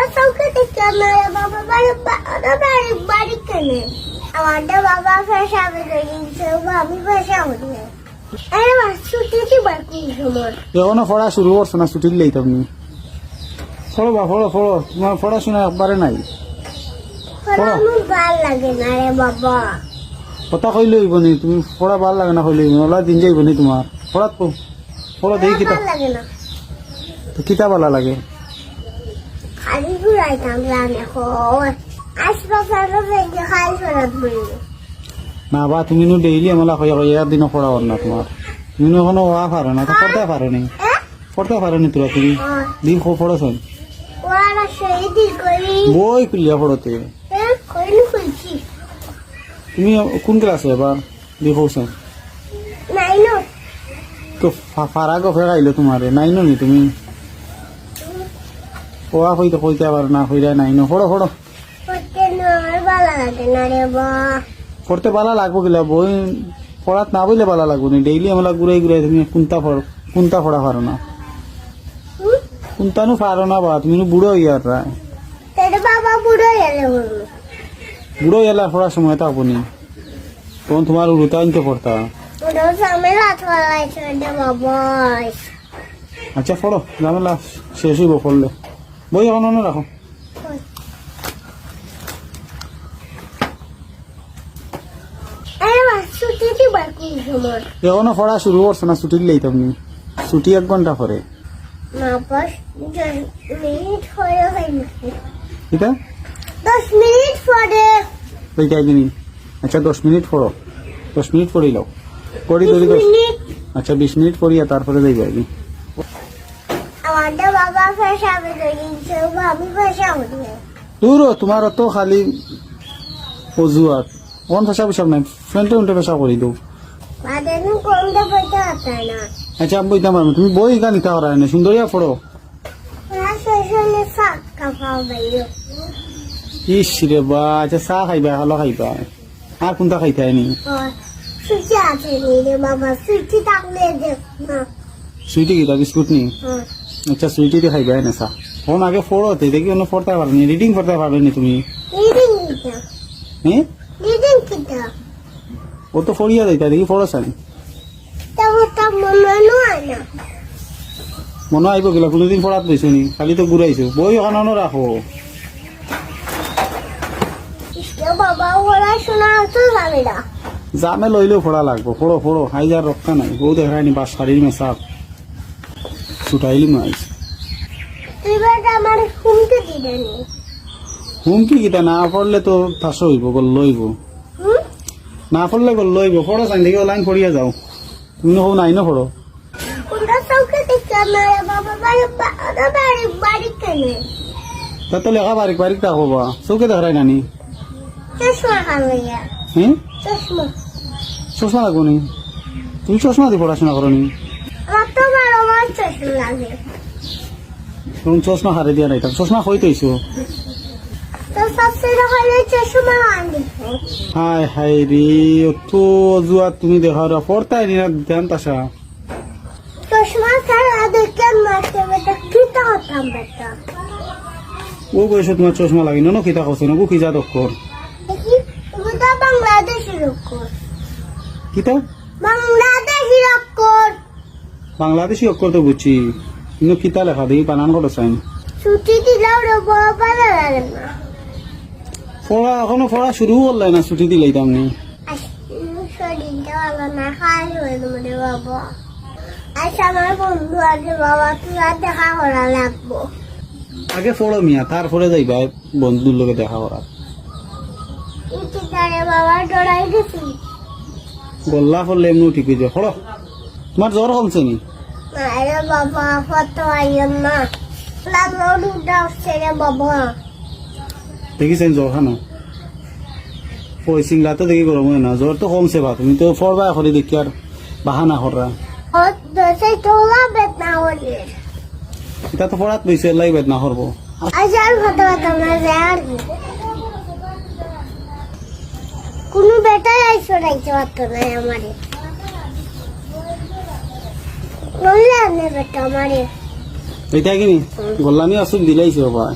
কোনটা চৌকে থেকে আমার বাবা বাড়ি বাড়ি বাড়ি কেনে? আমাদের বাবা ফেসা বেরিয়ে গেছে আমি ফেসা হইনি আরে মা ছুটিতে বাকি সময়? এখনও পড়া শুরু করছ না ছুটির লেই তুমি পড়ো বা পড়ো পড়ো। তোমার পড়াশোনা একবারে নাই। পড়া। ভালো লাগে না রে বাবা। কথা কইলে হইব নি তুমি পড়া ভালো লাগে না কইলে। ওলা দিন যাইব নি তোমার। পড়াত পো। পড়ো দেখি কিতা ভালো লাগে না। তো কিতা ভালো লাগে। ঘুরাইতাম জানে হয় আশপাশে খাই ফেরত বলি না বা তুমি নো ডেইলি আমলা কইয়া কইয়া একদিনও পড়া না তোমার তুমি নো এখনও ওয়া পারো না তো পড়তে পারো নি পড়তে পারো নি তোরা তুমি দিন খুব পড়াছ দিন বই খুলিয়া পড়তে তুমি কোন ক্লাসে এবার দেখছ তো ফারা গফে খাইলো তোমারে নাইনো নি তুমি ওয়া কইতে কইতে পারো না কইরা করতে না। না রে বা। পড়তে ভালো লাগবো কিলা বই পড়াত না বইলে ভালো লাগবো নি। ডেইলি আমরা ঘুরাই ঘুরাই তুমি কোনটা পড় কোনটা পড়া পারো না? কোনটা পারো না বা তুমি নু বুড়ো ইয়ার রায় তোর বাবা বুড়ো এলে পড়ার সময় তো আপনি। তখন তোমার উড়ুতে আনতে পড়তা আচ্ছা পড়ো ঝামেলা শেষ হইব পড়লে বই এখন অন্য রাখো। এখনও পড়া শুরু করছ না? ছুটির লেই তুমি ছুটি এক ঘণ্টা পরে। আচ্ছা দশ মিনিট পড়ো। দশ মিনিট পড়ি লাও বিশ দশ মিনিট। আচ্ছা বিশ মিনিট পড়িয়া তারপরে যাই যাবি ফেসা দূর তোমার তো খালি অজুয়াত কোন পেশা পেশাব নাই ফ্রেন্ডে উল্টে পেশা করি দেও। আচ্ছা আমি বইতাম পারব তুমি বই গান ইটা করা না সুন্দরিয়া পড়ো। বাইরে। ইস রে বা আচ্ছা চাহ খাইবা হলো খাইবা। আর কোনটা খাইতে আইনি থাকলে দেখ সুইটি কিটা বিস্কুট নি? আচ্ছা সুইটি দিয়ে খাইবা না ফোন আগে পড়োতে দেখি অন্য পড়তে পারবি রিডিং পড়তে পারবে না তুমি? হ্যাঁ ও তো পড়িয়া যাইতা দেখি তবে তা মনে না মনে আইব গেলা কোনোদিন পড়াত বইছো নি? খালি তো ঘুরাইছো। বই ওখানে রাখো না জামে লইলেও পড়া লাগবো। পড়ো পড়ো হাইজার রক্ষা নাই। বউ দেখায়নি বাস শাড়ির মেসাপ বেটা আমার হুমকে কিটা? না পড়লে তো ফাঁস হইব গল লইব। না পড়লে গল লইব। পড়ো চাই দেখি লাইন পড়িয়া যাও। তুমি নহো নাই না পড়ো। থেকে তা তো লেখা বারিক বারিক রাখো বা? চৌকে দেখাই নানি। চশমা লাগবো নি? তুমি চশমা দিয়ে পড়াশোনা করো নি? তো মাস চশমা হারে দিয়া নাই চশমা তো আনি হাই হাই রে অত জুয়া তুমি দেখা রা পড়তাই নি না ধ্যান তাসা। কিতা ও বয়সে তোমার চশমা লাগি না কিতা কছে না কি যা দক্ষর দেখি তুমি তো বাংলাদেশি কিতা? বাংলাদেশি বাংলাদেশি অক্ষর তো বুঝছি। কিন্তু কিতা লেখা? দেখি বানান করে চাই। ছুটি দিলেও রব ভালো লাগে না পড়া এখনও পড়া শুরু করলে না ছুটি দিলেই তামনি আস, শরীরটা ভালো না খাই হয়ে মানে বাবা। আচ্ছা আমার বন্ধু আছে বাবা তুই আর দেখা করা লাগবো। আগে পড়ো মিয়া তারপরে যাইবা বন্ধুর লোকে দেখা করা বাবা ডরাই গেছি গল্লা পড়লে এমনি ঠিক হয়ে যায় তোমার জ্বর কমছে নি আরে বাবা কত আইন না। উঠছে বাবা। দেখিছেন জ্বর খানো ওই সিংলাতে দেখি গরম হয় না জ্বর তো কমছে বা তুমি তো পড়বা এখন দেখি আর বাহানা করা হলে এটা তো পড়াত বইছে লাই বেদনা করব আচ্ছা আর কথা কথা না যায় আর কোনো বেটাই আইসো রাইতে পারতো না আমারে এটা কি গোল্লামি আসুক দিলাইছে বাবা